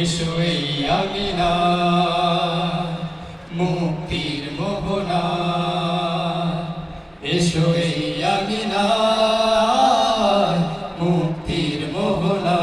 এসো এই মুক্তির মোহনা। এসো এই মুক্তির মোহনা।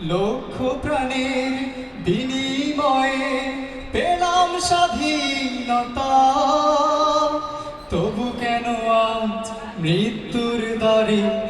লক্ষ প্রাণের বিনিময়ে পেলাম স্বাধীনতা। তবু কেন আজ মৃত্যুর দ্বারে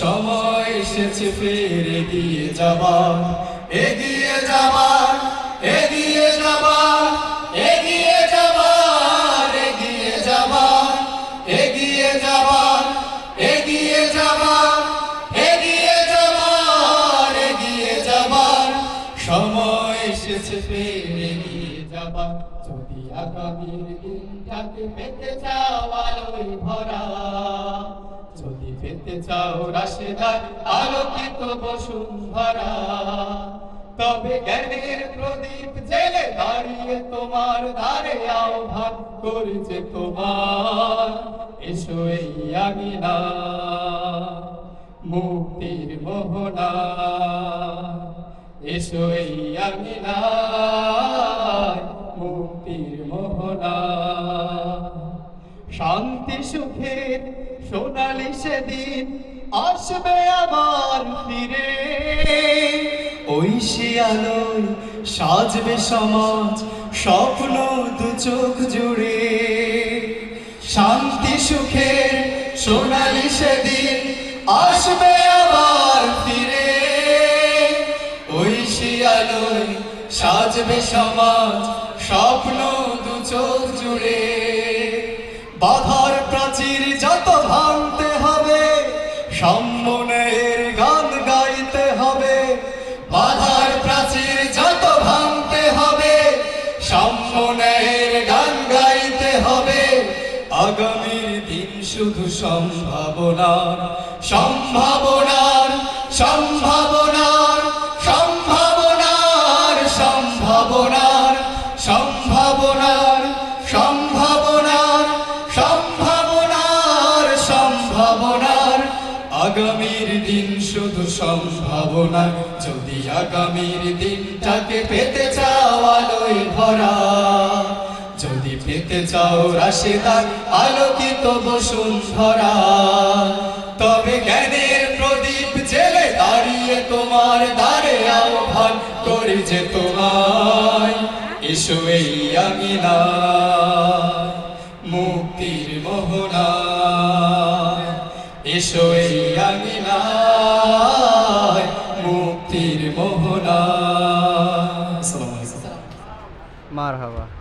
সময় এসেছে ফের এগিয়ে যাবার। এগিয়ে যাবার এগিয়ে যাবার এগিয়ে যাবার এগিয়ে যাবার এগিয়ে যাবার এগিয়ে যাবার এগিয়ে যাবার এগিয়ে যাবার। সময় এসেছে ফের এগিয়ে যাবার। যদি আগামীর দিনটাকে পেতে চাও ভরা। পেতে চাও রাশেদার আলোকিত বসুন্ধরা। তবে জ্ঞানের প্রদীপ জেলে দাঁড়িয়ে তোমার দ্বারে আহ্বান করেছে তোমার। এসো এই আমিনা মুক্তির মোহনা। এসো এই আমিনা মুক্তির মোহনা। শান্তি সুখের সোনালি সেদিন আসবে আবার ফিরে। ওই সে আলোয় সাজবে সমাজ, স্বপ্ন দু চোখ জুড়ে। শান্তি সুখের সোনালি সেদিন আসবে আবার ফিরে। ওই সে আলোয় সাজবে সমাজ, স্বপ্ন দু চোখ জুড়ে। বাধার প্রাচীর যত ভাঙতে হবে, সম্মনের গান গাইতে হবে। বাধার প্রাচীর যত ভাঙতে হবে, সম্মনের গান গাইতে হবে। আগামীর দিন শুধু সম্ভাবনার সম্ভাবনার সম্ভাবনার আগামীর দিন শুধু সম্ভাবনা যদি আগামীর দিনটাকে পেতে চাও আলোয় ভরা, যদি পেতে চাও রাশেদার আলোকিত বসুন্ধরা তবে জ্ঞানের প্রদীপ জেলে দাঁড়িয়ে তোমার দ্বারে আহ্বান করে যে তোমায়, এসো এই আমিনা মুক্তির মোহনা, এসো এই Merhaba.